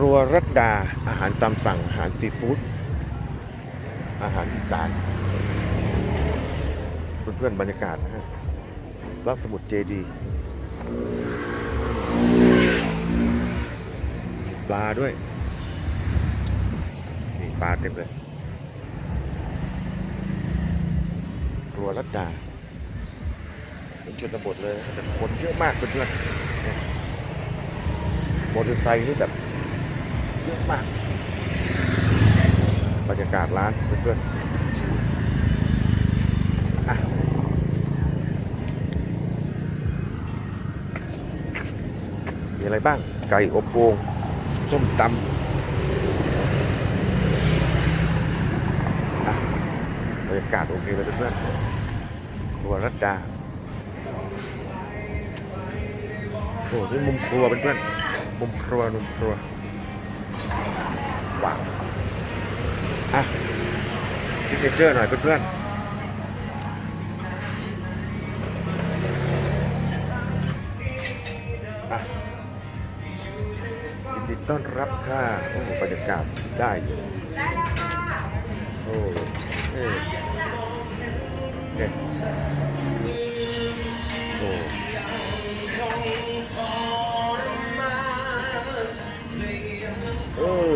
รัวรัตดา อาหารตามสั่ง อาหารซีฟู้ด อาหารอีสาน เพื่อนๆบรรยากาศนะฮะรัสมุดเจดีปลาด้วย นี่ปลาเต็มเลยครัวรัตดา เป็นชนบทเลยแต่คนเยอะมากเพื่อนๆมอเตอร์ไซค์นี่แบบ ยอะมากบรรยากาศร้านเพื่อนๆมีอะไรบ้าง ไก่อบโอ่งส้มตำบรรยากาศโอเคเลยเพื่อนๆครัวรัตดาโอ้นี่มุมครัวเพื่อนๆมุมครัวมุมครัว ว้าวอะซิกเนเจอร์หน่อยเพื่อนๆอะยินดีต้อนรับค่ะโอ้บรรยากาศได้อยู่โอ้เอ๊ะเอ๊ะโอ้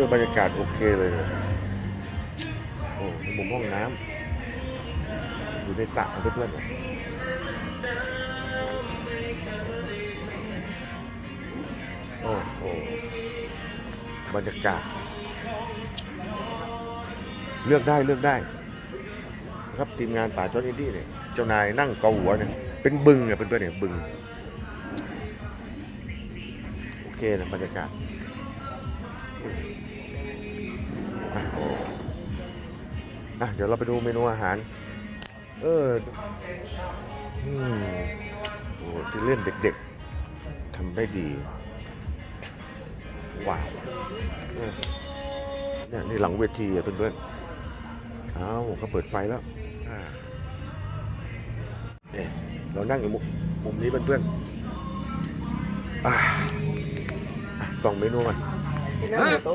ออบรรยากาศโอเคเลยโอ้มีมุมห้องน้ำอยู่ในสระเพื่อนๆโอ้โหบรรยากาศ เลือกได้เลือกได้ครับทีมงานป่าจอนอินดี้เนี่ยเจ้านายนั่งเกาหัวเนี่ยเป็นบึงเนี่ยเพื่อนๆเนี่ยบึงโอเคนะบรรยากาศ อะเดี๋ยวเราไปดูเมนูอาหาร เอออืมโอ้ที่เล่นเด็กๆทำได้ดีว้าวเนี่ยนี่หลังเวทีอะเพื่อนๆเอ้าเขาเปิดไฟแล้วอ่าเนี่ยเรานั่งอยู่มุมนี้เพื่อนๆอะสองเมนูมัน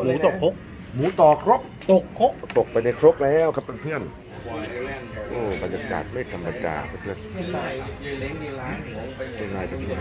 หมูตกครก หมูต่อครกตกครกตกไปในครกแล้วครับเพื่อนๆโอ้บรรยากาศไม่ธรรมดาเพื่อนๆเป็นไงเป็นไง